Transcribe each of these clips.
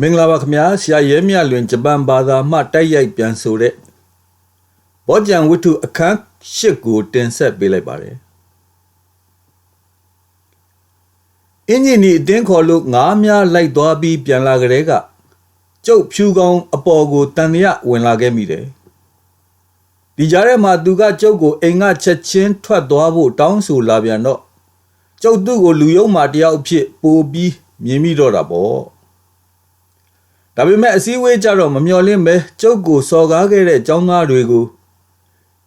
မင်္ဂလာပါခင်ဗျာဆရာရဲမြလွင်ဂျပန်ဘာသာမှတိုက်ရိုက်ပြန်ဆိုတဲ့ဘောကြံဝတ္ထုအခန်း၈ကိုတင်ဆက်ပေးလိုက်ပါတယ်အင်ဂျင်နီအတင်းခေါ်လို့ငားများလိုက်သွားပြီးပြန်လာကြတဲ့ကကျုပ်ဖြူကောင်အပေါ်ကိုတန်ရဝင်လာခဲ့မိတယ်ဒီကြားထဲမှာသူကကျုပ်ကိုအိမ်ကချက်ချင်းထွက်သွားဖို့တောင်းဆိုလာပြန်တော့ကျုပ်သူ့ကိုလူယုံမာတယောက်အဖြစ်ပို့ပြီးမြင်မိတော့တာပေါ့ ဒါပေမဲ့အစည်းအဝေးကြတော့မမျော်လင့်ပဲကျုပ်ကိုစော်ကားခဲ့တဲ့ចောင်းသားတွေကို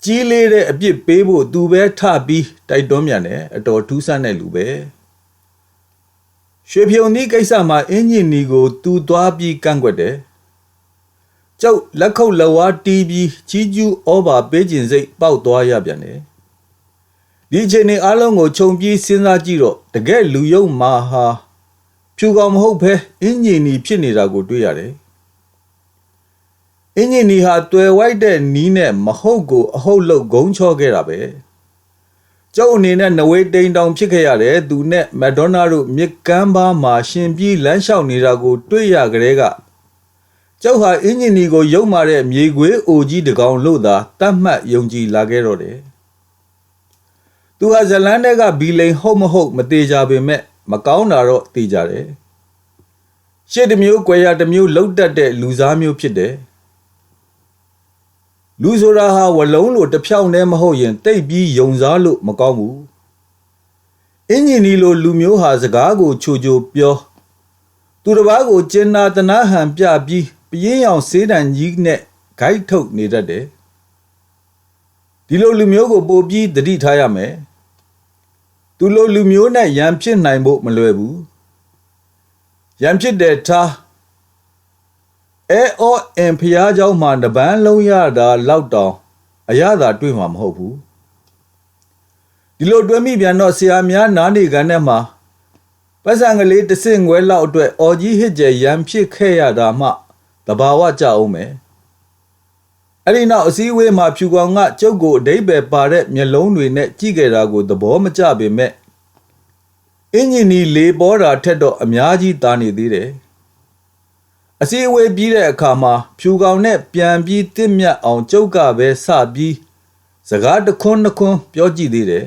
ကြီးလေးတဲ့အပြစ်ပေးဖို့သူပဲထပြီးတိုက်တွန်းမြန်တယ်အတော်ထူးဆန်းတဲ့လူပဲရွှေဖြုံဒီကိစ္စမှာအင်ဂျင်နီကိုသူသွားပြီးကန့်ကွက်တယ်ကျုပ်လက်ခုပ်လက်ဝါးတီးပြီးချီးကျူးဩဘာပေးခြင်းစိတ်ပေါက်သွားရပြန်တယ်ဒီအချိန်နေအားလုံးကိုခြုံပြီးစဉ်းစားကြည့်တော့တကယ်လူယုံမာဟာ ဖြူကောင်မဟုတ်ဘဲအင်ဂျင်နီဖြစ်နေတာကိုတွေ့ရတယ်အင်ဂျင်နီဟာတွယ်ဝိုက်တဲ့နီးနဲ့မဟုတ်ကိုအဟုတ်လို့ဂုံချောခဲ့တာပဲကျုပ်အနေနဲ့နဝေးတိန်တောင်ဖြစ်ခဲ့ရတယ်သူနဲ့မက်ဒေါနာတို့မြစ်ကမ်းပါးမှာရှင်ပြီးလမ်းလျှောက်နေတာကိုတွေ့ရကြတဲ့ကကျုပ်ဟာအင်ဂျင်နီကိုယုံမာတဲ့မြေခွေးအိုကြီးတကောင်လို့သာတတ်မှတ်ယုံကြည်လာခဲ့တော့တယ်သူဟာဇလန်တဲ့ကဘီလိန်ဟုတ်မဟုတ်မသေးကြပေမဲ့ မကောင်းတာတော့သိကြတယ်ရှစ်တစ်မျိုးကွယ်ရတစ်မျိုးလှုပ်တတ်တဲ့လူစားမျိုးဖြစ်တယ်လူဆိုတာဟာဝလုံးလိုတစ်ဖြောင်းနဲ့မဟုတ်ရင်တိတ်ပြီးယုံစားလို့မကောင်းဘူးအင်ဂျင်နီလိုလူမျိုးဟာစကားကိုချိုချိုပြောသူတစ်ပါးကိုကျင်နာတနာဟန်ပြပြီးပြင်းရောင်စေးတံကြီးနဲ့ဂိုက်ထုတ်နေတတ်တယ်ဒီလိုလူမျိုးကိုပို့ပြီးတတိထားရမယ် သူလိုလူမျိုးနဲ့ရန်ဖြစ်နိုင်ဖို့မလွယ်ဘူးရန်ဖြစ်တဲ့ထားအဲအောအင်ဖျားเจ้าမှာတပန်းလုံးရတာလောက်တောင်အရသာတွေ့မှာမဟုတ်ဘူးဒီလိုတွဲမိပြန်တော့ဆရာများနားနေကန်ထဲမှာပတ်စံကလေးတဆင့်ငွဲလောက်အတွက်အော်ကြီးဟစ်ကျယ်ရန်ဖြစ်ခဲ့ရတာမှတဘာဝကြအောင်မယ် အဲ့ဒီနောက်အစည်းအဝေးမှာဖြူကောင်ကကျုပ်ကိုအတိတ်ပဲပါတဲ့မျက်လုံးတွေနဲ့ကြည့်ခဲ့တာကိုသဘောမကျပေမဲ့အင်ဂျင်နီလေပေါ်တာထက်တော့အများကြီးတာနေသေးတယ်အစည်းအဝေးပြီးတဲ့အခါမှာဖြူကောင်နဲ့ပြန်ပြီးတစ်မြတ်အောင်ကျုပ်ကပဲစပြီးစကားတခွန်းတခွန်းပြောကြည့်သေးတယ်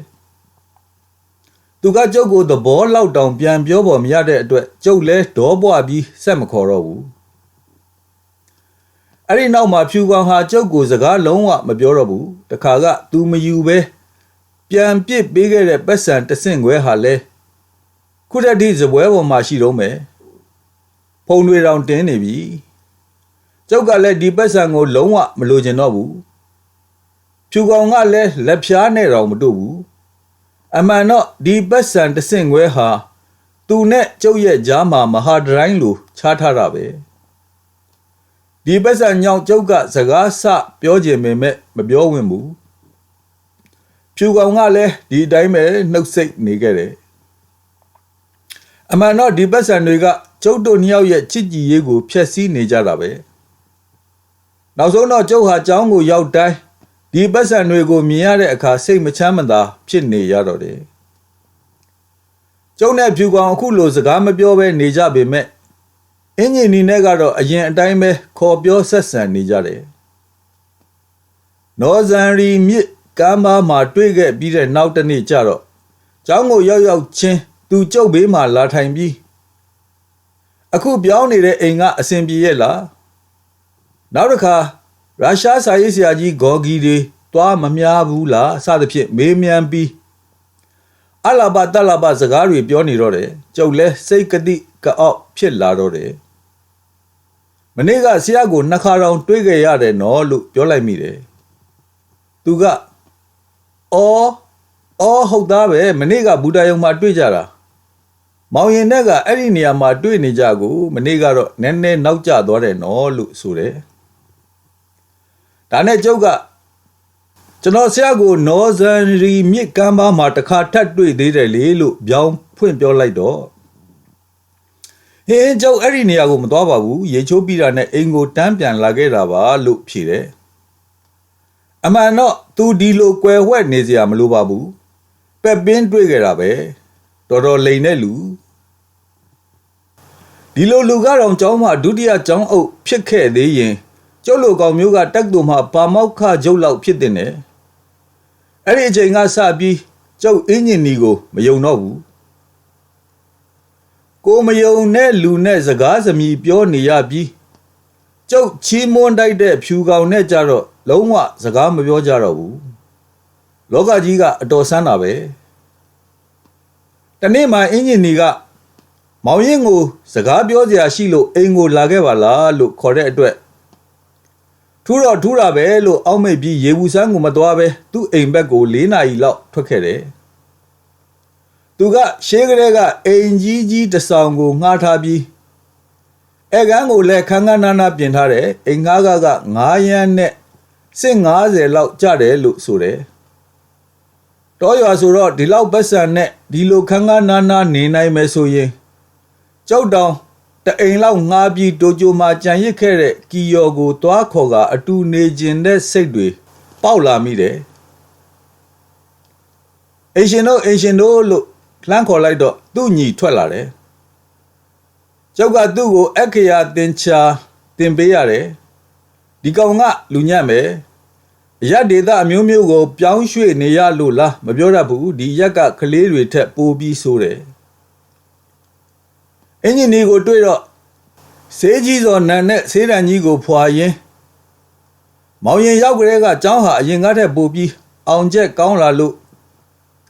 သူကကျုပ်ကိုသဘောလောက်တောင်ပြန်ပြောပေါ်မရတဲ့အတွက်ကျုပ်လဲဒေါပွားပြီးဆက်မခေါ်တော့ဘူး အဲ့ဒီနောက်မှာဖြူကောင်ဟာကျုပ်ကိုစကားလုံးဝမပြောတော့ဘူးတခါကသူမယူပဲပြန်ပစ်ပေးခဲ့တဲ့ပတ်စံတဆင့်ခွဲဟာလဲခုတည်းဒီဇပွဲပေါ်မှာရှိတော့မယ်ဖုံတွေတောင်တင်းနေပြီကျုပ်ကလည်းဒီပတ်စံကိုလုံးဝမလိုချင်တော့ဘူးဖြူကောင်ကလည်းလက်ဖြားနဲ့တော့မတို့ဘူးအမှန်တော့ဒီပတ်စံတဆင့်ခွဲဟာသူနဲ့ကျုပ်ရဲ့ကြားမှာမဟာဒရိုင်းလိုခြားထားတာပဲ ဒီပတ်စံညောင်ကျုပ်ကစကားဆပြောခြင်းပေမဲ့မပြောဝင်ဘူးဖြူကောင်ကလည်းဒီအတိုင်းပဲနှုတ်ဆက်နေခဲ့တယ်အမှန်တော့ဒီပတ်စံတွေကကျုပ်တို့နှစ်ယောက်ရဲ့ချစ်ကြည်ရေးကိုဖျက်ဆီးနေကြတာပဲနောက်ဆုံးတော့ကျုပ်ဟာကျောင်းကိုရောက်တိုင်းဒီပတ်စံတွေကိုမြင်ရတဲ့အခါစိတ်မချမ်းမသာဖြစ်နေရတော့တယ်ကျုပ်နဲ့ဖြူကောင်အခုလိုစကားမပြောဘဲနေကြပေမဲ့ အင်ဂျင်နီနဲ့ကတော့အရင်အတိုင်းပဲခေါ်ပြောဆက်ဆံနေကြတယ်နော်ဇန်ရီမြစ်ကမ်းပါမှာတွေ့ခဲ့ပြီးတဲ့နောက်တစ်နေ့ကျတော့ကျောင်းကိုရောက်ရောက်ချင်းသူကျုပ်ဘေးမှာလာထိုင်ပြီးအခုပြောင်းနေတဲ့အိမ်ကအဆင်ပြေရဲ့လားနောက်တစ်ခါရုရှားစာရေးဆရာကြီးဂေါ်ဂီတွေသွားမများဘူးလားစသဖြင့်မေးမြန်းပြီးအလာဘတလာဘစကားတွေပြောနေတော့တယ်ကျုပ်လဲစိတ်ကတိကအောက်ဖြစ်လာတော့တယ် မနေ့ကဆရာကိုနှစ်ခါတောင်တွေးခဲ့ရတယ်နော်လို့ပြောလိုက်မိတယ်သူကအော်အော်ဟုတ်သားပဲမနေ့ကဘူတာယုံမှာတွေ့ကြတာမောင်ရင်တဲ့ကအဲ့ဒီနေရာမှာတွေ့နေကြကိုမနေ့ကတော့နည်းနည်းနောက်ကျသွားတယ်နော်လို့ဆိုတယ်ဒါနဲ့ကျုပ်ကကျွန်တော်ဆရာကိုနော်ဇန်ရီမြစ်ကမ်းပါမှာတစ်ခါထပ်တွေ့သေးတယ်လေလို့ပြောင်းဖွင့်ပြောလိုက်တော့ ဟင်းကျုပ်အဲ့ဒီနေရာကိုမသွားပါဘူးရေချိုးပြီးတာနဲ့အိမ်ကိုတန်းပြန်လာခဲ့တာပါလို့ဖြေတယ်အမှန်တော့သူဒီလိုကွယ်ဝှက်နေစရာမလိုပါဘူးပက်ပင်းတွေ့ခဲ့တာပဲတော်တော်လိန်တဲ့လူဒီလိုလူကတော့ကျောင်းမှာဒုတိယကျောင်းအုပ်ဖြစ်ခဲ့သေးရင်ကျုပ်လိုကောင်မျိုးကတက်တူမှာပါမောက်ခကျုပ်လောက်ဖြစ်တဲ့နဲ့အဲ့ဒီအချိန်ကစပြီးကျုပ်အင်ဂျင်နီကိုမယုံတော့ဘူး ကိုမယုံတဲ့လူနဲ့စကားစမြည်ပြောနေရပြီးကျုပ်ချီးမွမ်းတိုက်တဲ့ဖြူကောင်နဲ့ကြတော့လုံးဝစကားမပြောကြတော့ဘူးလောကကြီးကအတော်ဆန်းတာပဲတနေ့မှအင်ဂျင်နီကမောင်ရင်ကိုစကားပြောစရာရှိလို့အိမ်ကိုလာခဲ့ပါလားလို့ခေါ်တဲ့အတွက်ထူတော့ထူတာပဲလို့အောက်မိတ်ပြီးရေဘူးဆန်းကိုမသွားပဲသူ့အိမ်ဘက်ကို၄နာရီလောက်ထွက်ခဲ့တယ် သူကရှေးကလေးကအိမ်ကြီးကြီးတစ်ဆောင်ကိုငှားထားပြီးအဲကန်းကိုလည်းခန်းခန်းနားနားပြင်ထားတယ်အိမ်ငှားကက9ရမ်းနဲ့စစ်90လောက်ကြတယ်လို့ဆိုတယ်တော်ရွာဆိုတော့ဒီလောက်ပတ်စံနဲ့ဒီလိုခန်းခန်းနားနားနေနိုင်မယ်ဆိုရင်ကျောက်တောင်တအိမ်လောက်ငှားပြီးတိုကျိုမှာကြံရစ်ခဲ့တဲ့ကီယောကိုသွားခေါ်ကအတူနေခြင်းတဲ့စိတ်တွေပေါက်လာမိတယ်။အင်ရှင်တို့အင်ရှင်တို့လို့ လှမ်းခေါ်လိုက်တော့သူ့ညီထွက်လာတယ်။ကျောက်ကသူ့ကိုအခရာတင်ချာတင်ပေးရတယ်။ဒီကောင်ကလူညံ့မယ်။အရက်ဒေတာအမျိုးမျိုးကို ပြောင်းရွှေ့နေရလို့လားမပြောတတ်ဘူးဒီရက်ကကလေးတွေထက်ပိုပြီးဆိုးတယ်။အင်ဂျင်နီကိုတွေ့တော့ဆေးကြီးစော်နန်နဲ့ဆေးတန်ကြီးကိုဖွာရင်းမောင်ရင်ရောက်ကြတဲ့ကကျောင်းဟာအရင်ကတည်းပိုပြီးအောင်ချက်ကောင်းလာလို့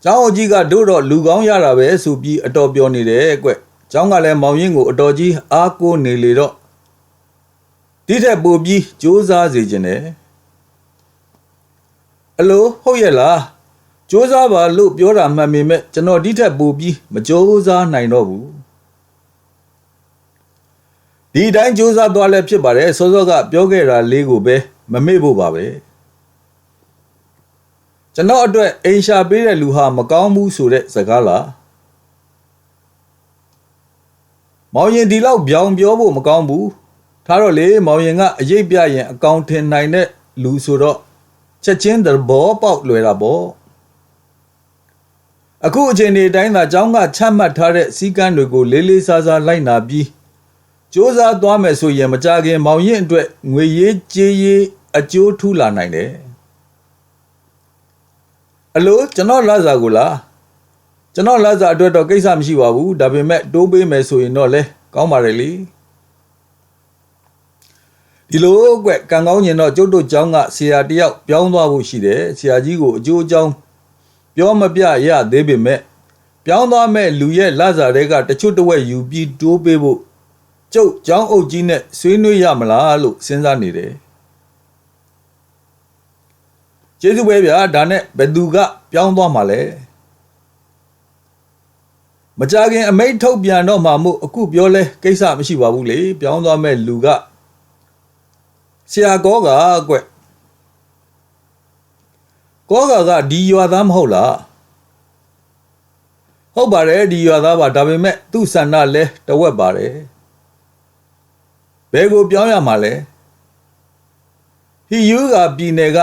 ကျောင်းအကြီးကတို့တော့လူကောင်းရတာပဲဆိုပြီးအတော်ပြောနေတယ်ကွကျောင်းကလည်းမောင်ရင်ကိုအတော်ကြီးအားကိုးနေလေတော့ဒီထက်ပိုပြီးစူးစမ်းစေခြင်းတယ်အလိုဟုတ်ရဲ့လားစူးစမ်းပါလို့ပြောတာမှန်ပေမဲ့ကျွန်တော်ဒီထက်ပိုပြီးမစူးစမ်းနိုင်တော့ဘူးဒီအတိုင်းစူးစမ်းသွားလဲဖြစ်ပါတယ်စောစောကပြောခဲ့တာလေးကိုပဲမမေ့ဖို့ပါပဲ ကျွန်တော်အတွက်အိမ်ရှာပေးတဲ့လူဟာမကောင်းဘူးဆိုတဲ့စကားလားမောင်ရင်ဒီလောက်ပြောင်ပြောဖို့မကောင်းဘူးထားတော့လေမောင်ရင်ကအရေးပြရင်အကောင်ထင်နိုင်တဲ့လူဆိုတော့ချက်ချင်းသဘောပေါက်လွယ်တာပေါ့အခုအချိန်ဒီတိုင်းသာအเจ้าကချမှတ်ထားတဲ့စီကံတွေကိုလေးလေးစားစားလိုက်နာပြီး စ조사သွားမယ်ဆိုရင်မကြခင်မောင်ရင်အတွက်ငွေရေးကြေးရေးအကျိုးထူလာနိုင်တယ် အလိုကျွန်တော်လာစာကိုလားကျွန်တော်လာစာအတွက်တော့ကိစ္စမရှိပါဘူးဒါပေမဲ့တိုးပေးမယ်ဆိုရင်တော့လဲကောင်းပါတယ်လေဒီလိုကွကံကောင်းရင်တော့ကျုပ်တို့ကျောင်းကဆရာတယောက်ပြောင်းသွားဖို့ရှိတယ်ဆရာကြီးကိုအကျိုးအကြောင်းပြောမပြရသေးပေမဲ့ပြောင်းသွားမဲ့လူရဲ့လာစာတွေကတချို့တစ်ဝက်ယူပြီးတိုးပေးဖို့ကျုပ်ကျောင်းအုပ်ကြီးနဲ့ဆွေးနွေးရမလားလို့စဉ်းစားနေတယ် ကျေးဇူးပဲဗျာဒါနဲ့ဘယ်သူကပြောင်းသွားမှာလဲမကြခင်အမိတ်ထုတ်ပြန်တော့မှမို့အခုပြောလဲကိစ္စမရှိပါဘူးလေပြောင်းသွားမဲ့လူကဆရာကောကကွကောကကဒီရွာသားမဟုတ်လားဟုတ်ပါတယ်ဒီရွာသားပါဒါပေမဲ့သူ့ဆန္ဒလဲတဝက်ပါတယ်ဘယ်ကိုပြောင်းရမှာလဲဟီယူကပြည်နယ်က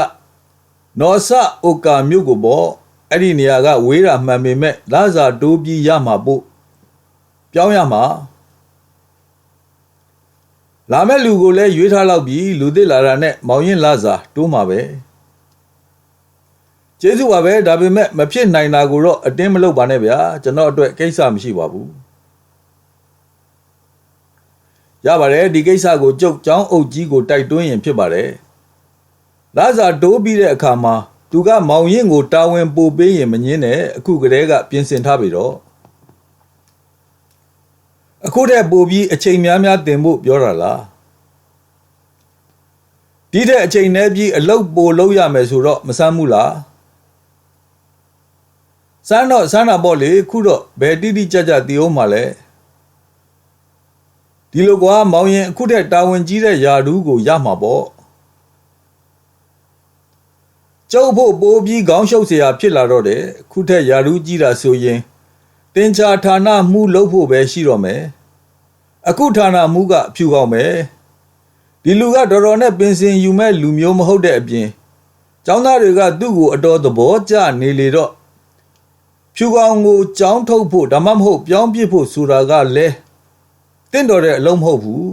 နော်ဆအိုကာမြို့ကိုပေါ့အဲ့ဒီနေရာကဝေးတာမှန်ပေမဲ့လာစာတိုးပြီးရမှာပို့ပြောင်းရမှာလာမဲ့လူကိုလည်းရွေးထားလောက်ပြီးလူသစ်လာတာနဲ့မောင်ရင်လာစာတိုးမှာပဲကျေးဇူးပါပဲဒါပေမဲ့မဖြစ်နိုင်တာကိုတော့အတင်းမလုပ်ပါနဲ့ဗျာကျွန်တော်အတွက်ကိစ္စမရှိပါဘူးရပါတယ်ဒီကိစ္စကိုကျုပ်ចောင်းအုပ်ကြီးကိုတိုက်တွန်းရင်ဖြစ်ပါတယ် လာစာတိုးပြီးတဲ့အခါမှာသူကမောင်ရင်ကိုတာဝန်ပို့ပေးရင်မငင်းနဲ့အခုကတည်းကပြင်ဆင်ထားပြီတော့အခုတည်းပို့ပြီးအချိန်များများတင်ဖို့ပြောတာလားဒီတဲ့အချိန်နဲ့ပြီးအလုတ်ပို့လို့ရမယ်ဆိုတော့မဆမ်းဘူးလားစမ်းတော့စမ်းတာပေါ့လေခုတော့ဘယ်တိတိကျကျတည်အောင်မှာလဲဒီလိုကွာမောင်ရင်အခုတည်းတာဝန်ကြီးတဲ့ယာဒူးကိုရမှာပေါ့ ကျုပ်ဖို့ပိုးပြီးခေါင်းရှုပ်เสียဖြစ်လာတော့တယ်အခုထက်ယာဒူးကြီးတာဆိုရင်တင်ချာဌာနမှုလုပ်ဖို့ပဲရှိတော့မယ်အခုဌာနမှုကဖြူကောင်းမယ်ဒီလူကတော်တော်နဲ့ပင်စင်ယူမဲ့လူမျိုးမဟုတ်တဲ့အပြင်ចောင်းသားတွေကသူ့ကိုအတော်သဘောကျနေလေတော့ဖြူကောင်ကိုចောင်းထုတ်ဖို့ဒါမှမဟုတ်ပြောင်းပြစ်ဖို့ဆိုတာကလည်း တင့်တော်တဲ့အလုံးမဟုတ်ဘူး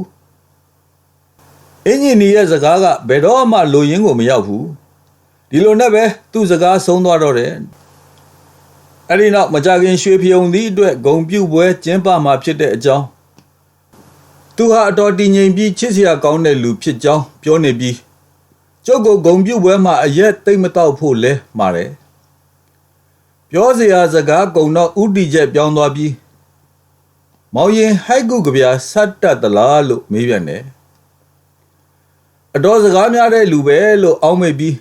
အင်ဂျင်နီရဲ့စကားကဘယ်တော့မှလိုရင်းကိုမရောက်ဘူး ဒီလိုနဲ့ပဲသူ့စကားဆုံးသွားတော့တယ်အဲ့ဒီနောက်မကြခင်ရွှေဖျုံသည့်အတွက်ဂုံပြုတ်ပွဲကျင်းပမှာဖြစ်တဲ့အကြောင်းသူဟာအတော်တည်ငြိမ်ပြီးချစ်စရာကောင်းတဲ့လူဖြစ်ကြောင်းပြောနေပြီးကျုပ်ကိုဂုံပြုတ်ပွဲမှာအရက်တိတ်မတော့ဖို့လဲမှာတယ်ပြောစရာစကားကုံတော့ဥတီချက်ပြောင်းသွားပြီးမောင်ရင်ဟိုက်ကုကဗျာဆတ်တတ်သလားလို့မေးပြန်တယ်အတော်စကားများတဲ့လူပဲလို့အောင်းမိတ်ပြီး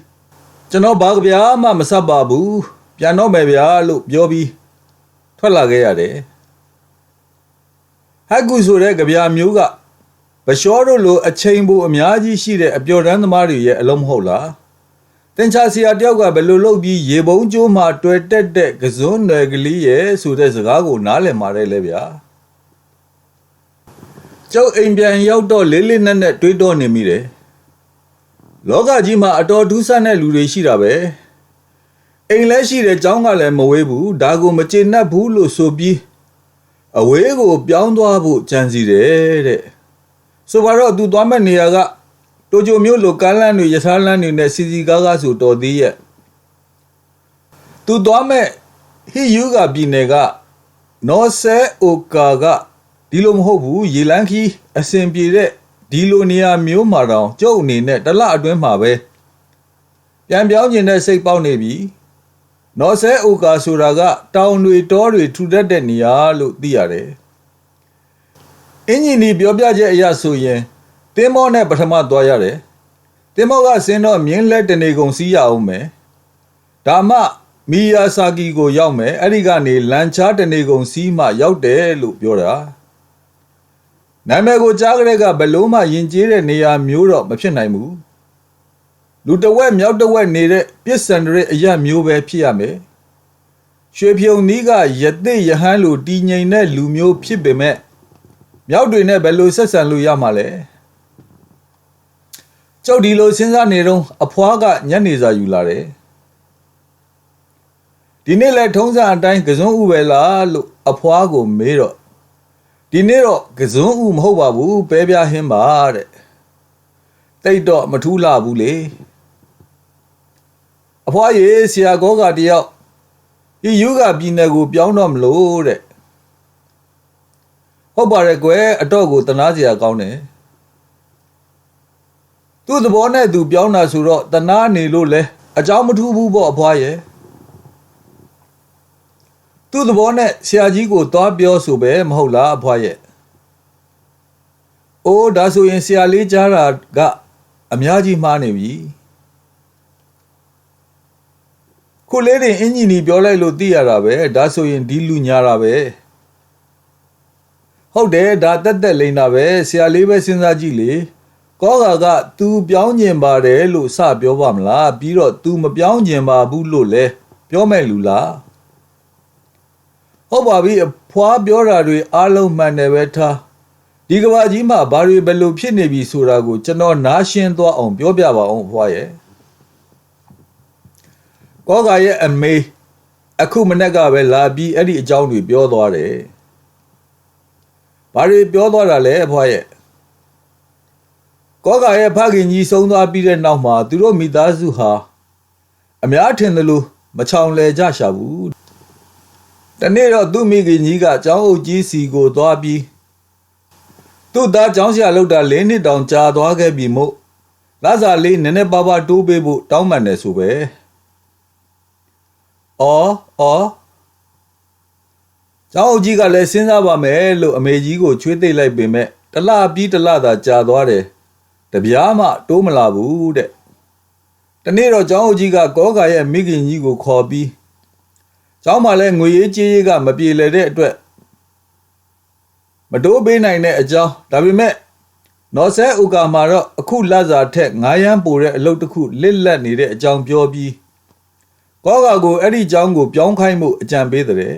ကျွန်တော်ဘာကဗျာမှမဆက်ပါဘူးပြန်တော့မယ်ဗျာလို့ပြောပြီးထွက်လာခဲ့ရတယ်ဟိုက်ကုဆိုတဲ့ကဗျာမျိုးကဗရှောတို့လိုအချိန်ပိုအများကြီးရှိတဲ့အပျော်တမ်းသမားတွေရဲ့အလုံးမဟုတ်လားတင်ချာစီယာတယောက်ကဘယ်လိုလုပ်ပြီးရေပုံးကျိုးမှာတွေ့တက်တဲ့ကစွန်းနယ်ကလေးရဲ့ဆိုတဲ့စကားကိုနားလည်มาတယ်လေဗျာကျုပ်အိမ်ပြန်ရောက်တော့လေးလေးနက်နက်တွေးတော့နေမိတယ် လောကကြီးမှာအတော်ဒုစရတဲ့လူတွေရှိတာပဲအိမ်လဲရှိတဲ့ကျောင်းကလည်းမဝေးဘူးဒါကိုမကျေနပ်ဘူးလို့ဆိုပြီးအဝေးကိုပြောင်းသွားဖို့ကြံစီတယ်တဲ့ဆိုပါတော့သူသွားမဲ့နေရာကတိုဂျိုမျိုးလိုကမ်းလန်းတွေရထားလန်းတွေနဲ့စီစီကားကားဆိုတော်သေးရဲ့သူသွားမဲ့ဟီယူကပြည်နယ်ကနော်ဆဲအိုကာကဒီလိုမဟုတ်ဘူးရေလန်းခီးအစင်ပြေတဲ့ ဒီလိုနေရာမျိုးမှာတောင်ကျုပ်အနေနဲ့တစ်လအတွင်းမှာပဲပြန်ပြောင်းကျင်တဲ့စိတ်ပေါက်နေပြီနော်ဆဲအိုကာဆိုတာက တောင်တွေတောတွေထူထပ်တဲ့နေရာလို့သိရတယ်အင်ဂျင်နီပြောပြချက်အရဆိုရင်တင်းမောနဲ့ပထမသွားရတယ်တင်းမောကဆင်းတော့မြင်းလက်တနေကုန်စီးရအောင်မယ်ဒါမှမီယာဆာကီကိုရောက်မယ်အဲ့ဒီကနေလန်ချာတနေကုန်စီးမှရောက်တယ်လို့ပြောတာ နာမည်ကိုကြားကြတဲ့ကဘလို့မှယဉ်ကျေးတဲ့နေရာမျိုးတော့မဖြစ်နိုင်ဘူးလူတဝက်မြောက်တဝက်နေတဲ့ပြစ်စံတွေအရက်မျိုးပဲဖြစ်ရမယ်ရွှေဖြုံနီးကယသိယဟန်လိုတည်ငြိမ်တဲ့လူမျိုးဖြစ်ပေမဲ့မြောက်တွေနဲ့ဘယ်လိုဆက်ဆံလို့ရမှာလဲကျုပ်ဒီလိုစဉ်းစားနေတော့အဖွားကညနေစာယူလာတယ်ဒီနေ့လဲထုံးစံအတိုင်းကစွန်းဥပဲလားလို့အဖွားကိုမေးတော့ ဒီနေ့တော့ကစွန်းဥမဟုတ်ပါဘူးပဲပြားဟင်းပါတဲ့တိတ်တော့မထူးလာဘူးလေအဖွားရေဆရာကောကတယောက်ဒီယူကပြည်နယ်ကို ပြောင်းတော့မလို့တဲ့ဟုတ်ပါတယ်ကွယ်အတော့ကိုတနာစရာကောင်းတယ်သူ့သဘောနဲ့သူပြောင်းတာဆိုတော့တနာနေလို့လဲအเจ้าမထူးဘူးပေါ့အဖွားရဲ့ သူ့သဘောနဲ့ဆရာကြီးကိုသွားပြောဆိုပဲမဟုတ်လားအဖွားရဲ့အိုးဒါဆိုရင်ဆရာလေးကြားတာကအများကြီးမှားနေပြီခုလေးတင်အင်ဂျင်နီပြောလိုက်လို့သိရတာပဲဒါဆိုရင်ဒီလူညာတာပဲဟုတ်တယ်ဒါတက်တက်လိမ့်တာပဲဆရာလေးပဲစဉ်းစားကြည့်လေကောဂါက तू ပြောင်းကျင်ပါတယ် လို့စပြောပါမလားပြီးတော့ तू မပြောင်းကျင်ပါဘူး လို့လဲပြောမဲ့လူလား ဟုတ်ပါပြီအဖွားပြောတာတွေအားလုံးမှန်တယ်ပဲထားဒီကဘာကြီးမှာဘာတွေဘယ်လိုဖြစ်နေပြီဆိုတာကိုကျွန်တော်နားရှင်းသွားအောင်ပြောပြပါအောင်အဖွားရဲ့ကောဂါရဲ့အမေအခုမနေ့ကပဲလာပြီးအဲ့ဒီအကြောင်းတွေပြောသွားတယ်ဘာတွေပြောသွားတာလဲအဖွားရဲ့ကောဂါရဲ့ဖခင်ကြီးဆုံးသွားပြီးတဲ့နောက်မှာသူတို့မိသားစုဟာအများထင်သလိုမချောင်လဲကြရှာဘူး တနေ့တော့သူ့မိခင်ကြီးကကျောင်းအုပ်ကြီးစီကိုသွားပြီးသူ့သားကျောင်းဆရာလောက်တာ၄နှစ်တောင်ကြာသွားခဲ့ပြီမို့လာစားလေးနည်းနည်းပါးပါးတိုးပေးဖို့တောင်းပန်တယ်ဆိုပဲအော်အော်ကျောင်းအုပ်ကြီးကလည်းစဉ်းစားပါမယ်လို့အမေကြီးကိုချွေးသိပ်လိုက်ပေမဲ့တလပြီးတလသာကြာသွားတယ်တပြားမှတိုးမလာဘူးတဲ့တနေ့တော့ကျောင်းအုပ်ကြီးကကောဂါရဲ့မိခင်ကြီးကိုခေါ်ပြီး ကျောင်းမှာလည်းငွေရေးကြေးရေးကမပြေလည်တဲ့အတွက်မတိုးပေးနိုင်တဲ့အကြောင်းဒါပေမဲ့နော်ဆဲဥကာမှာတော့အခုလစာထက်9ရန်ပိုတဲ့အလုပ်တစ်ခုလစ်လက်နေတဲ့အကြောင်းပြောပြီးကောဂါကိုအဲ့ဒီအကြောင်းကိုပြောင်းခိုင်းမှုအကြံပေးတဲ့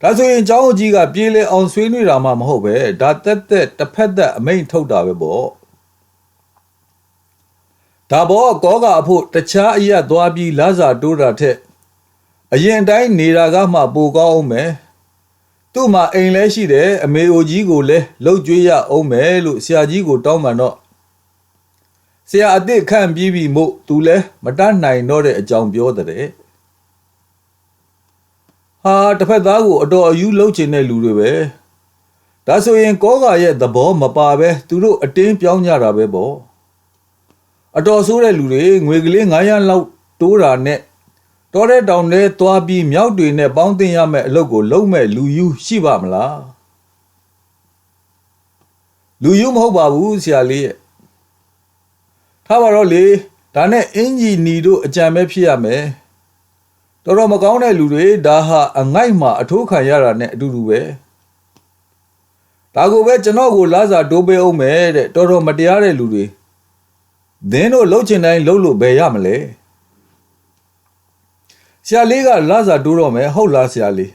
ဒါဆိုရင်ကျောင်းကြီးကပြေးလေအောင်ဆွေးနွေးတာမှမဟုတ်ပဲဒါတက်တက်တစ်ဖက်သက်အမိန့်ထုတ်တာပဲပေါ့ ဒါဘောကောကအဖို့တခြားအရက်သွားပြီးလာစာတိုးတာထက်အရင်တိုင်းနေတာကမှပိုကောင်းအောင်မယ်သူ့မှာအိမ်လဲရှိတယ်အမေအိုကြီးကိုလည်းလှုပ်ကြွေးရအောင်မယ်လို့ဆရာကြီးကိုတောင်းပန်တော့ဆရာအစ်စ်ခန့်ပြီးပြီမို့သူလည်းမတတ်နိုင်တော့တဲ့အကြောင်းပြောတဲ့ဟာတစ်ဖက်သားကိုအတော်အယူလှုပ်ချင်တဲ့လူတွေပဲဒါဆိုရင်ကောဂါရဲ့သဘောမပါပဲသူတို့အတင်းပြောင်းကြတာပဲပေါ့ အတော်ဆိုးတဲ့လူတွေငွေကလေး900လောက်တိုးတာနဲ့တော်တဲ့တောင်ထဲသွားပြီးမြောက်တွေနဲ့ပေါင်းတင်ရမယ့်အလုပ်ကိုလုံးမဲ့လူယူရှိပါမလားလူယူမဟုတ်ပါဘူးဆရာလေးရဲ့ထားပါတော့လေဒါနဲ့အင်ဂျီနီတို့အကြံပဲဖြစ်ရမယ်တော်တော်မကောင်းတဲ့လူတွေဒါဟာအငိုက်မှာအထိုးခံရတာနဲ့အတူတူပဲဒါကိုပဲကျွန်တော်ကိုလာစာတိုးပေးအောင်မယ်တဲ့တော်တော်မတရားတဲ့လူတွေ သင်းတို့လှုပ်ချင်တိုင်းလှုပ်လို့ဘယ်ရမလဲဆရာလေးကလာစာတိုးတော့မယ်ဟုတ်လားဆရာလေး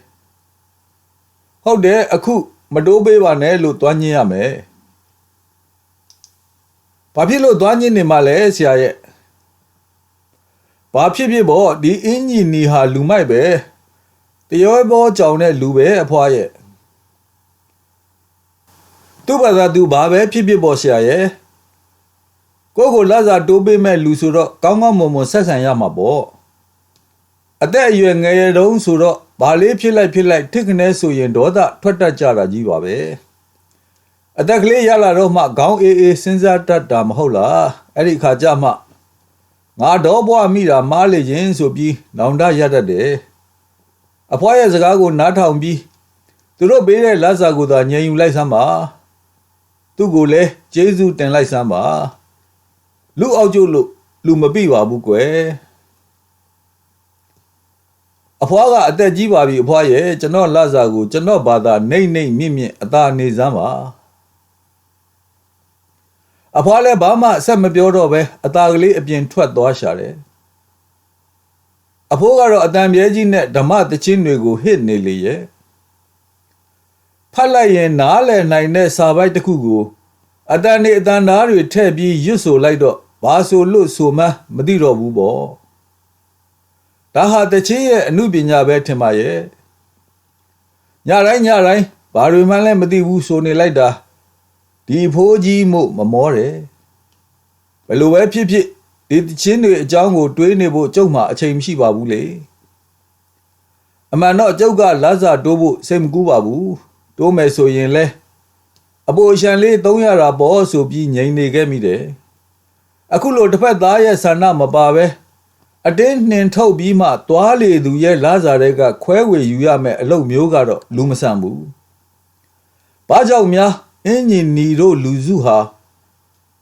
ဟုတ်တယ်အခုမတိုးပေးပါနဲ့လို့သွားညင်းရမယ်ဘာဖြစ်လို့သွားညင်းနေမှလဲဆရာရဲ့ဘာဖြစ်ဖြစ်ပေါ့ဒီအင်ဂျီနီဟာလူမိုက်ပဲတရောဘောကြောင်တဲ့လူပဲအဖွားရဲ့သူ့ဘာသာသူဘာပဲဖြစ်ဖြစ်ပေါ့ဆရာရဲ့ ကိုယ့်ကိုလာစာတိုးပေးမဲ့လူဆိုတော့ကောင်းကောင်းမွန်မွန်ဆက်ဆံရမှာပေါ့အသက်အရွယ်ငယ်ရတုံးဆိုတော့ဘာလေးဖြစ်လိုက်ဖြစ်လိုက်ထစ်ခနဲဆိုရင်ဒေါသထွက်တတ်ကြတာကြီးပါပဲအသက်ကလေးရလာတော့မှခေါင်းအေးအေးစဉ်းစားတတ်တာမဟုတ်လားအဲ့ဒီခါကျမှငါတော့ဘွားမိတာမားလေခြင်းဆိုပြီးနောင်တရတတ်တယ်အဖွားရဲ့စကားကိုနားထောင်ပြီးသူတို့ပေးတဲ့လက်စာကိုသာညင်ယူလိုက်စမ်းပါသူ့ကိုလည်းကျေးဇူးတင်လိုက်စမ်းပါ လူအောက်ကျလို့လူမပြပါဘူးကွယ်အဖွားကအသက်ကြီးပါပြီအဖွားရဲ့ကျွန်တော်လစာကို ကျွန်တော်ဘာသာနှိမ့်နှိမ့်မြင့်မြင့်အသာနေစမ်းပါအဖွားလည်းဘာမှဆက်မပြောတော့ပဲအသာကလေးအပြင်ထွက်သွားရှာတယ်အဖိုးကတော့အတန်ပြဲကြီးနဲ့ဓမ္မတချင်းတွေကိုဟစ်နေလေရဲ့ဖတ်လိုက်ရင်နားလည်နိုင်တဲ့စာပိုက်တစ်ခုကိုအတန်နေအတန်သားတွေထည့်ပြီးရွတ်ဆိုလိုက်တော့ ဘာဆိုလို့ဆိုမှမသိတော့ဘူးပေါ့ဒါဟာတချင်းရဲ့အမှုပညာပဲထင်ပါရဲ့ညတိုင်းညတိုင်းဘာတွေမှလည်းမသိဘူးဆိုနေလိုက်တာဒီဖိုးကြီးမို့မမောတယ်ဘယ်လိုပဲဖြစ်ဖြစ်ဒီတချင်းတွေအကြောင်းကိုတွေးနေဖို့ကျုပ်မှအချိန်မရှိပါဘူးလေအမှန်တော့ကျုပ်ကလာစာတိုးဖို့စိတ်မကူးပါဘူးတိုးမယ်ဆိုရင်လဲအပိုရှန်လေး300ရာပေါ့ဆိုပြီးငြိမ်နေခဲ့မိတယ် အခုလိုတစ်ဖက်သားရဲ့ဆန္ဒမပါပဲအတင်းနှင်ထုတ်ပြီးမှသွားလေသူရဲ့လာစာတွေကခွဲဝေယူရမယ်အလုပ်မျိုးကတော့လူမဆန်ဘူး။ဘာကြောင့်များအင်ဂျင်နီတို့လူစုဟာ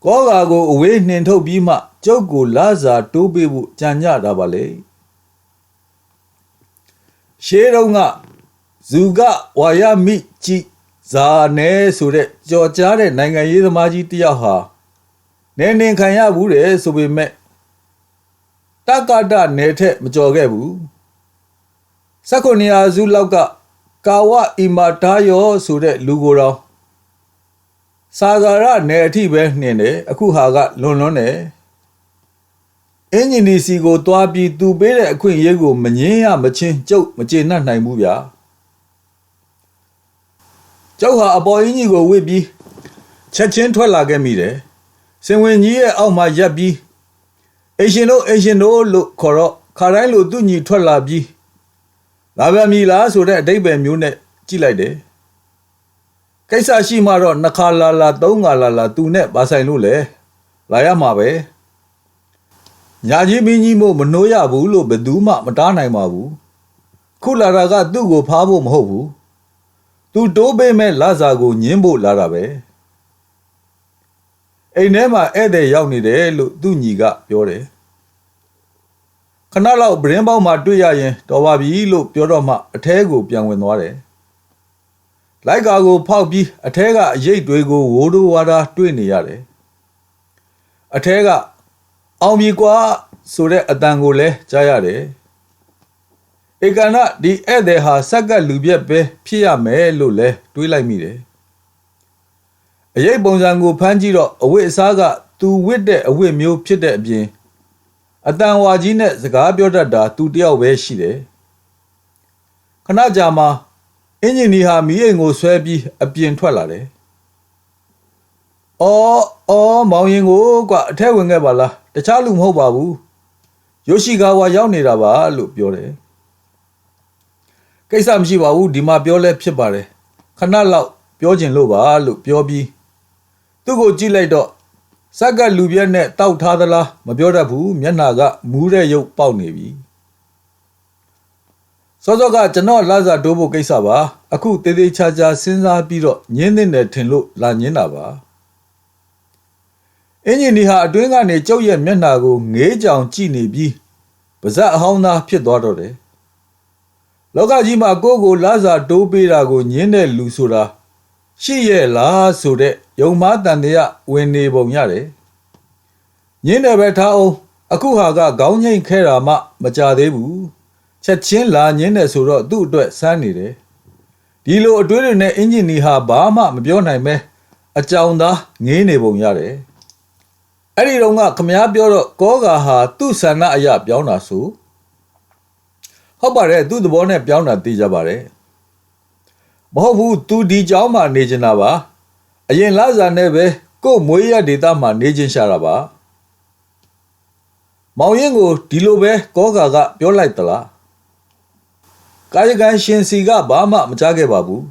ကောဂါကိုအဝေးနှင်ထုတ်ပြီးမှကျုပ်ကိုလာစာတိုးပေးဖို့ကြံ့ကြတာပါလေ။ရှေးတုန်းကဇူကဝါယမိကြည်ဇာနဲဆိုတဲ့ကြော်ကြားတဲ့နိုင်ငံရေးသမားကြီးတယောက်ဟာ နေနေခံရဘူးတဲ့ဆိုပေမဲ့တက္ကတနယ်ထက်မကြော်ခဲ့ဘူးစက္ကုနီယာစုလောက်ကကာဝအီမာတာယောဆိုတဲ့လူကိုယ်တော်စာဂရနယ်အထိပဲနှင်တယ်အခုဟာကလွန်လွန်းတယ်အင်ဂျင်နီစီကိုတွားပြီးသူပေးတဲ့အခွင့်အရေးကိုမငင်းရမချင်းကျုပ်မကျေနပ်နိုင်ဘူးဗျာကျုပ်ဟာအပေါ်အင်းကြီးကိုဝစ်ပြီးချက်ချင်းထွက်လာခဲ့မိတယ် စင်ဝင်ကြီးရဲ့အောက်မှာရပ်ပြီးအေရှင်တို့အေရှင်တို့လို့ခေါ်တော့ခါတိုင်းလိုသူ့ညီထွက်လာပြီးလာပြန်ပြီလားဆိုတဲ့အတိတ်ပဲမျိုးနဲ့ကြည့်လိုက်တယ်ကိစ္စရှိမှတော့နှစ်ခါလာလာသုံးခါလာလာသူနဲ့ပါဆိုင်လို့လေလာရမှာပဲညာကြီးမင်းကြီးမို့မနှိုးရဘူးလို့ဘယ်သူမှမတားနိုင်ပါဘူးခုလာတာကသူ့ကိုဖားဖို့မဟုတ်ဘူးသူတိုးပေးမဲ့လာစာကိုညင်းဖို့လာတာပဲ အိမ်ထဲမှာဧည့်သည်ရောက်နေတယ်လို့သူ့ညီကပြောတယ်ခဏလောက်ပရင်ပေါက်မှာတွေ့ရရင်တော်ပါပြီလို့ပြောတော့မှအထဲကိုပြန်ဝင်သွားတယ်လိုက်ကာကိုဖောက်ပြီးအထဲကအရိတ်တွေကိုဝိုးတိုးဝါတာတွေ့နေရတယ်အထဲကအောင်ပြီကွာဆိုတဲ့အတန်ကိုလည်းကြားရတယ်ဧကနာဒီဧည့်သည်ဟာစက်ကလူပြက်ပဲဖြစ်ရမယ်လို့လည်းတွေးလိုက်မိတယ် အရေးပုံစံကိုဖမ်းကြည့်တော့အဝတ်အစားကသူဝတ်တဲ့အဝတ်မျိုးဖြစ်တဲ့အပြင်အတန်ဝါကြီးနဲ့စကားပြောတတ်တာသူတယောက်ပဲရှိတယ်ခဏကြာမှအင်ဂျင်နီဟာမီးအိမ်ကိုဆွဲပြီးအပြင်ထွက်လာတယ်။အော်အော်မောင်ရင်ကိုကွအထက်ဝင်ခဲ့ပါလားတခြားလူမဟုတ်ပါဘူး။ယိုရှိကာဝါရောက်နေတာပါလို့ပြောတယ်။ကိစ္စမရှိပါဘူးဒီမှာပြောလဲဖြစ်ပါတယ်။ခဏလောက်ပြောချင်လို့ပါလို့ပြောပြီး သူ့ကိုကြည့်လိုက်တော့စက်ကလူပြက်နဲ့တောက်ထားသလားမပြောတတ်ဘူးမျက်နှာကမူးတဲ့ရုပ်ပေါက်နေပြီစောစောကကျွန်တော်လာစာတိုးဖို့ကိစ္စပါအခုတေးသေးချာချာစဉ်းစားပြီးတော့ညင်းနေတယ်ထင်လို့လာညင်းတာပါအင်ဂျင်နီဟာအတွင်းကနေကျုပ်ရဲ့မျက်နှာကိုငေးကြောင်ကြည့်နေပြီးပါဇက်အဟောင်းသားဖြစ်သွားတော့တယ်လောကကြီးမှာကိုယ့်ကိုလာစာတိုးပေးတာကိုညင်းတဲ့လူဆိုတာ ရှိရဲ့လားဆိုတဲ့ယုံမားတန်တရားဝင်နေပုံရတယ်ညင်းတယ်ပဲထားအောင်အခုဟာကခေါင်းငိမ့်ခဲတာမှမကြသေးဘူးချက်ချင်းလာညင်းတယ်ဆိုတော့သူ့အတွက်စမ်းနေတယ်ဒီလိုအတွေးတွေနဲ့အင်ဂျင်နီဟာဘာမှမပြောနိုင်ပဲအကြောင်သားငေးနေပုံရတယ်အဲ့ဒီတော့ကခမားပြောတော့ကောဂါဟာသူ့ဆန္ဒအရာပြောင်းတာဆိုဟုတ်ပါတယ်သူ့သဘောနဲ့ပြောင်းတာသိကြပါတယ် မဟုတ်ဘူးသူဒီเจ้าမှာနေချင်တာပါအရင်လစာနဲ့ပဲကို့မွေးရဒေတာမှာနေချင်ရှာတာပါမောင်ရင်ကိုဒီလိုပဲကောဂါကပြောလိုက်သလားကာယကံရှင်စီကဘာမှမကြားခဲ့ပါဘူး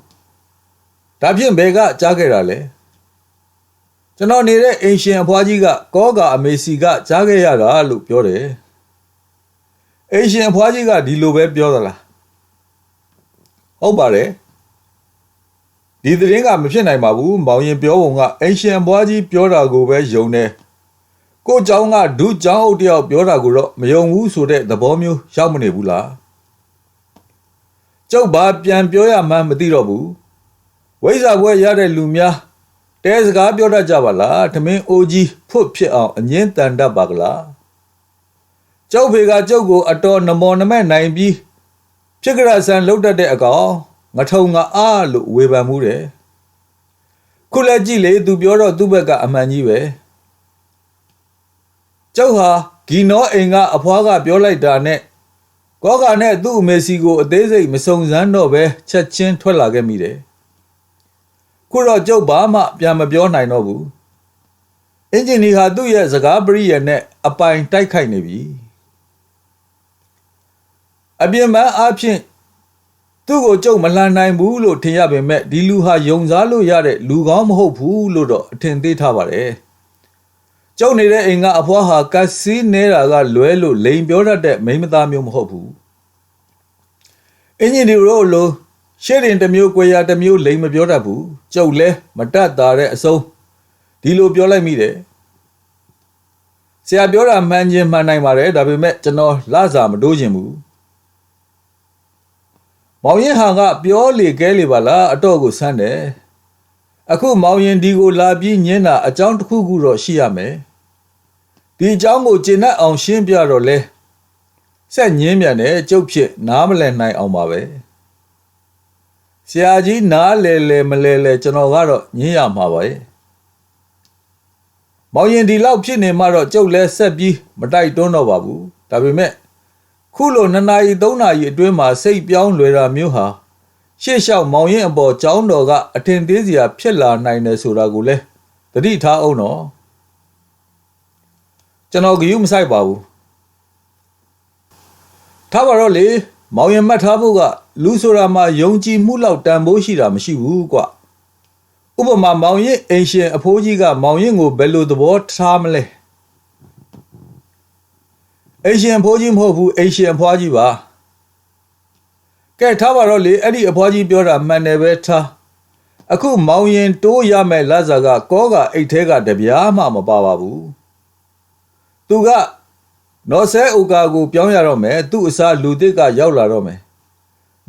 ဒါဖြင့်ဘယ်ကကြားခဲ့တာလဲကျွန်တော်နေတဲ့အိမ်ရှင်အဖွားကြီးကကောဂါအမေစီကကြားခဲ့ရတာလို့ပြောတယ်အိမ်ရှင်အဖွားကြီးကဒီလိုပဲပြောသလားဟုတ်ပါတယ် ဒီသတင်းကမဖြစ်နိုင်ပါဘူးမောင်ရင်ပြောပုံကအင်ရှင်ဘွားကြီးပြောတာကိုပဲယုံတယ်ကိုเจ้าကဒုเจ้าအုပ်တယောက်ပြောတာကိုတော့မယုံဘူးဆိုတဲ့သဘောမျိုးရောက်မနေဘူးလားကျုပ်ဘာပြန်ပြောရမှန်းမသိတော့ဘူးဝိဇ္ဇာဘွဲရတဲ့လူများတဲစကားပြောတတ်ကြပါလားထမင်းအိုကြီးဖွတ်ဖြစ်အောင်အငင်းတန်တတ်ပါကလားကျုပ်ဖေကကျုပ်ကိုအတော်နမောနမဲ့နိုင်ပြီးဖြစ်ကြရဆန်လှုပ်တတ်တဲ့အကောင် ငထုံငါအားလို့ဝေဖန်မှုတယ်ခုလက်ကြည့်လေသူပြောတော့သူ့ဘက်ကအမှန်ကြီးပဲကျောက်ဟာဂီနောအိမ်ကအဖွားကပြောလိုက်တာနဲ့ကောကာနဲ့သူ့အမေစီကိုအသေးစိတ်မစုံစမ်းတော့ပဲချက်ချင်းထွက်လာခဲ့မိတယ်ခုတော့ကျုပ်ဘာမှပြန်မပြောနိုင်တော့ဘူးအင်ဂျင်နီဟာသူ့ရဲ့စကားပရိယနဲ့အပိုင်တိုက်ခိုက်နေပြီအပြင်ပန်းအဖြစ် သူ့ကိုကြုံမလှန်နိုင်ဘူးလို့ထင်ရပေမဲ့ဒီလူဟာယုံစားလို့ရတဲ့လူကောင်းမဟုတ်ဘူးလို့တော့အထင်သေးထားပါတယ်။ကျုံနေတဲ့အိမ်ကအဖွားဟာကတ်စီနေတာကလွဲလို့လိန်ပြောတတ်တဲ့မိန်းမသားမျိုးမဟုတ်ဘူး။အင်ဂျင်ဒီရိုလိုရှေ့ရင်တစ်မျိုး၊ကွေရာတစ်မျိုးလိန်မပြောတတ်ဘူး။ကျုပ်လဲမတတ်တာတဲ့အဆုံးဒီလိုပြောလိုက်မိတယ်။ဆရာပြောတာမှန်ခြင်းမှန်နိုင်ပါတယ်ဒါပေမဲ့ကျွန်တော်လစာမတိုးခြင်းဘူး။ မောင်ရင်ဟာကပြောလေကဲလေပါလားအတော့ကိုဆန်းတယ်အခုမောင်ရင်ဒီကိုလာပြီးညင်းတာအကြောင်းတစ်ခုခုတော့ရှိရမယ်ဒီအကြောင်းကိုကျင့်တတ်အောင်ရှင်းပြတော့လဲဆက်ညင်းမြန်တယ်ကျုပ်ဖြစ်နားမလည်နိုင်အောင်ပါပဲဆရာကြီးနားလဲလဲမလဲလဲကျွန်တော်ကတော့ညင်းရမှာပါရဲ့မောင်ရင်ဒီလောက်ဖြစ်နေမှတော့ကျုပ်လဲဆက်ပြီးမတိုက်တွန်းတော့ပါဘူးဒါပေမဲ့ ခုလိုနှစ်နာရီသုံးနာရီအတွင်းမှာစိတ်ပြောင်းလွယ်တာမျိုးဟာရှေ့လျှောက်မောင်ရင်အပေါ်ကျောင်းတော်ကအထင်သေးစရာဖြစ်လာနိုင်တယ်ဆိုတာကိုလည်းသတိထားအောင်တော့ကျွန်တော်ဂယုမဆိုင်ပါဘူးထားပါတော့လေမောင်ရင်မှတ်ထားဖို့ကလူဆိုတာမှာယုံကြည်မှုလောက်တန်ဖိုးရှိတာမရှိဘူးကွဥပမာမောင်ရင်အင်ရှင်အဖိုးကြီးကမောင်ရင်ကိုဘယ်လိုသဘောထားမလဲ အေရှင်ဖိုးကြီးမဟုတ်ဘူးအေရှင်ဖွားကြီးပါကဲထားပါတော့လေအဲ့ဒီအဖွားကြီးပြောတာမှန်တယ်ပဲထားအခုမောင်ရင်တိုးရမယ်လဇာကကောကအိတ်ထဲကတပြားမှမပါပါဘူးသူကနော်ဆဲဥကာကိုပြောင်းရတော့မယ်သူ့အစားလူသစ်ကရောက်လာတော့မယ်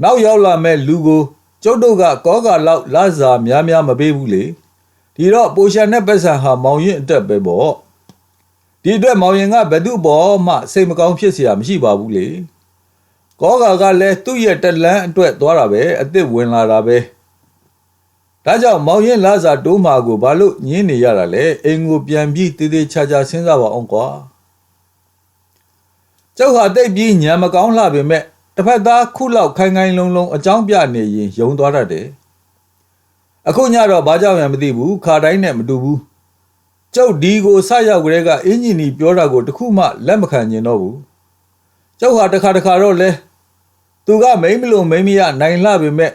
နောက်ရောက်လာမဲ့လူကိုကျုပ်တို့ကကောကလောက်လဇာများများမပေးဘူးလေဒီတော့ပိုရှာနဲ့ပတ်စံဟာမောင်ရင်အတက်ပဲပေါ့ ဒီအတွက်မောင်ရင်ကဘသူ့ဘောမှစိတ်မကောင်းဖြစ်เสียမရှိပါဘူးလေကောဂါကလည်းသူ့ရဲ့တလန်းအတွက်သွားတာပဲအစ်စ်ဝင်လာတာပဲဒါကြောင့်မောင်ရင်လာစာတိုးမာကိုဘာလို့ညင်းနေရတာလဲအိမ်ကိုပြန်ပြီးတည်တည်ချာချာစဉ်းစားပါအောင်ကွာကျောက်ဟာတိတ်ပြီးညံမကောင်းလှပေမဲ့ တစ်ဖက်သားခုလောက်ခိုင်ခိုင်လုံလုံအကြောင်းပြနေရင်ယုံသွားတတ်တယ်အခုညတော့ဘာကြောင့်မှမသိဘူးခါတိုင်းနဲ့မတူဘူး ကျုပ်ဒီကိုဆရောက်ကြတဲ့ကအင်ဂျင်နီပြောတာကိုတခုမှလက်မခံကျင်တော့ဘူးကျုပ်ဟာတစ်ခါတစ်ခါတော့လဲသူကမိမ့်မလို့မိမ့်မရနိုင်လာပေမဲ့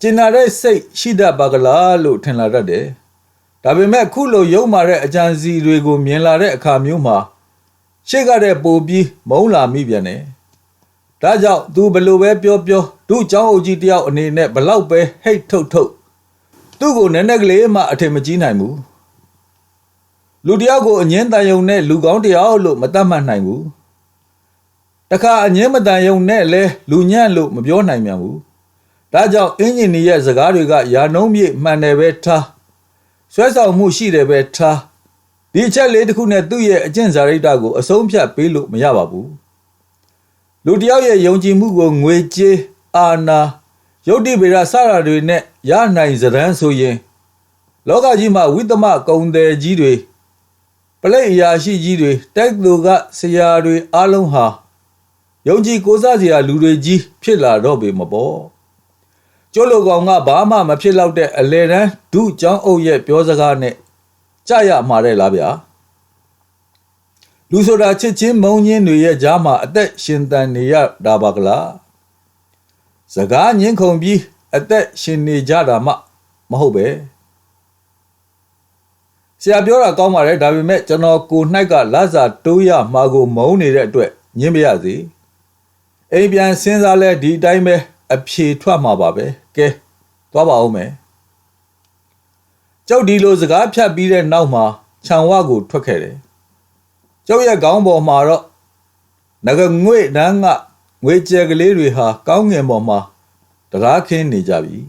ကျင်နာတဲ့စိတ်ရှိတတ်ပါကလားလို့ထင်လာတတ်တယ်ဒါပေမဲ့ခုလိုယုံမာတဲ့အကြံစီတွေကိုမြင်လာတဲ့အခါမျိုးမှာရှေ့ကတဲ့ပိုပြီးမုန်းလာမိပြန်တယ်ဒါကြောင့် तू ဘလို့ပဲပြောပြောသူ့เจ้าအုပ်ကြီးတယောက်အနေနဲ့ဘလောက်ပဲဟိတ်ထုတ်ထုတ်သူ့ကိုနည်းနည်းကလေးမှအထင်မကြီးနိုင်ဘူး လူတယောက်ကိုအငင်းတန်ယုံနဲ့လူကောင်းတယောက်လို့မတတ်မှတ်နိုင်ဘူးတခါအငင်းမတန်ယုံနဲ့လဲလူညံ့လို့မပြောနိုင်ပြန်ဘူးဒါကြောင့်အင်ဂျင်နီရဲ့စကားတွေကယာနှုံးမြေမှန်တယ်ပဲထားဆွဲဆောင်မှုရှိတယ်ပဲထားဒီအချက်လေးတစ်ခုနဲ့သူ့ရဲ့အကျင့်စာရိတ္တကိုအဆုံးဖြတ်ပေးလို့မရပါဘူးလူတယောက်ရဲ့ယုံကြည်မှုကိုငွေကြေးအာဏာယုတ်တိဗေဒစရာတွေနဲ့ရနိုင်စရန်ဆိုရင် လောကကြီးမှာဝိသမကုံတယ်ကြီးတွေ ပလက်အရာရှိကြီးတွေတိုက်သူကဆရာတွေအားလုံးဟာယုံကြည်ကိုးစားစရာလူတွေကြီးဖြစ်လာတော့ပေမပေါ့ကျိုးလိုကောင်ကဘာမှမဖြစ်တော့တဲ့အလေတန်းဒုကျောင်းအုပ်ရဲ့ပြောစကားနဲ့ကြရမှာတဲ့လားဗျာလူဆိုတာချစ်ချင်းမုံချင်းတွေရဲ့ကြားမှာအသက်ရှင်တန်နေရတာပါကလားစကားညှင်းခုန်ပြီးအသက်ရှင်နေကြတာမှမဟုတ်ပဲ ဆရာပြောတာကောင်းပါတယ်ဒါပေမဲ့ကျွန်တော်ကိုနှိုက်ကလစာတိုးရမှာကိုမုန်းနေတဲ့အတွက်ညင်းမရစေအိမ်ပြန်စဉ်းစားလဲဒီအတိုင်းပဲအဖြေထွက်မှာပါပဲကဲသွားပါဦးမယ်ကျုပ်ဒီလိုစကားဖြတ်ပြီးတဲ့နောက်မှာခြံဝကိုထွက်ခဲ့တယ်ကျုပ်ရဲ့ခေါင်းပေါ်မှာတော့ငကငွေ့တန်းကငွေကြဲကလေးတွေဟာကောင်းငင်ပေါ်မှာတရားခင်းနေကြပြီ